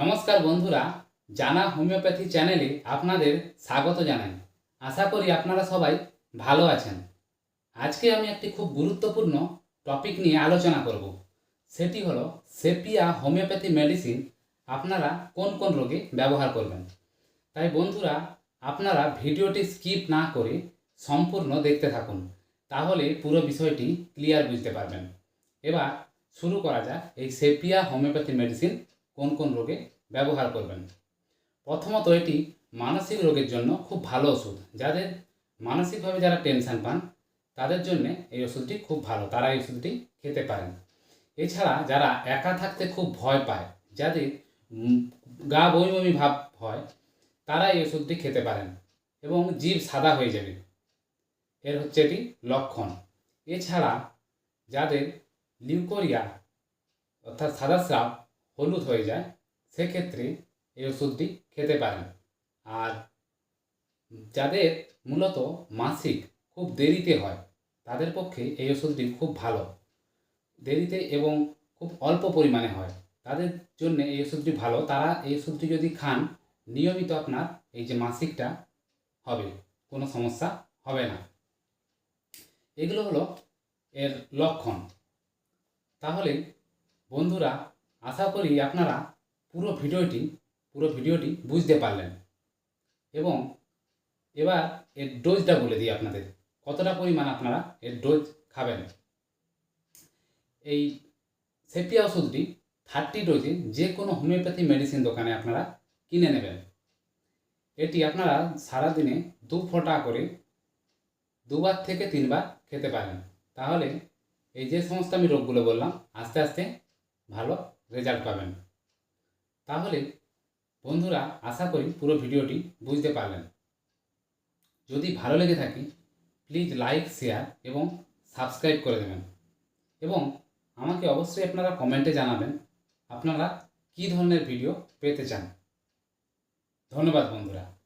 নমস্কার বন্ধুরা, জানা হোমিওপ্যাথি চ্যানেলে আপনাদের স্বাগত জানাই। আশা করি আপনারা সবাই ভালো আছেন। আজকে আমি একটি খুব গুরুত্বপূর্ণ টপিক নিয়ে আলোচনা করব। সেটি হলো সেপিয়া হোমিওপ্যাথি মেডিসিন আপনারা কোন কোন রোগে ব্যবহার করবেন। তাই বন্ধুরা, আপনারা ভিডিওটি স্কিপ না করে সম্পূর্ণ দেখতে থাকুন, তাহলে পুরো বিষয়টি ক্লিয়ার বুঝতে পারবেন। এবার শুরু করা যাক এই সেপিয়া হোমিওপ্যাথি মেডিসিন কোন কোন রোগে ব্যবহার করবেন। প্রথমত এটি মানসিক রোগের জন্য খুব ভালো ওষুধ। যাদের মানসিকভাবে যারা টেনশন পান, তাদের জন্য এই ওষুধটি খুব ভালো। তারা এই ওষুধটি খেতে পারেন। এছাড়া যারা একা থাকতে খুব ভয় পায়, যাদের গা বমি বমি ভাব হয়, তারা এই ওষুধটি খেতে পারেন এবং জীব সাদা হয়ে যাবে। এর হচ্ছে এটি লক্ষণ। এছাড়া যাদের লিউকোরিয়া অর্থাৎ সাদা স্রাব হলুদ হয়ে যায়, সেক্ষেত্রে এই ওষুধটি খেতে পারেন। আর যাদের মূলত মাসিক খুব দেরিতে হয়, তাদের পক্ষে এই ওষুধটি খুব ভালো। দেরিতে এবং খুব অল্প পরিমাণে হয়, তাদের জন্য এই ওষুধটি ভালো। তারা এই ওষুধটি যদি খান, নিয়মিত আপনার এই যে মাসিকটা হবে, কোনো সমস্যা হবে না। এগুলো হলো এর লক্ষণ। তাহলে বন্ধুরা আশা করি আপনারা পুরো ভিডিওটি পুরো ভিডিওটি বুঝতে পারলেন। এবং এবার এর ডোজটা বলে দিই আপনাদের, কতটা পরিমাণ আপনারা এর ডোজ খাবেন। এই সেপিয়া ওষুধটি থার্টি ডোজে যে কোনো হোমিওপ্যাথি মেডিসিন দোকানে আপনারা কিনে নেবেন। এটি আপনারা সারাদিনে দু ফোঁটা করে দুবার থেকে তিনবার খেতে পারেন। তাহলে এই যে সমস্ত আমি রোগগুলো বললাম, আস্তে আস্তে ভালো রেজাল্ট পাবেন। তাহলে বন্ধুরা, আশা করি পুরো ভিডিওটি বুঝতে পারলেন। যদি ভালো লেগে থাকে প্লিজ লাইক শেয়ার এবং সাবস্ক্রাইব করে দেবেন। এবং আমাকে অবশ্যই আপনারা কমেন্টে জানাবেন, আপনারা কী ধরনের ভিডিও পেতে চান। ধন্যবাদ বন্ধুরা।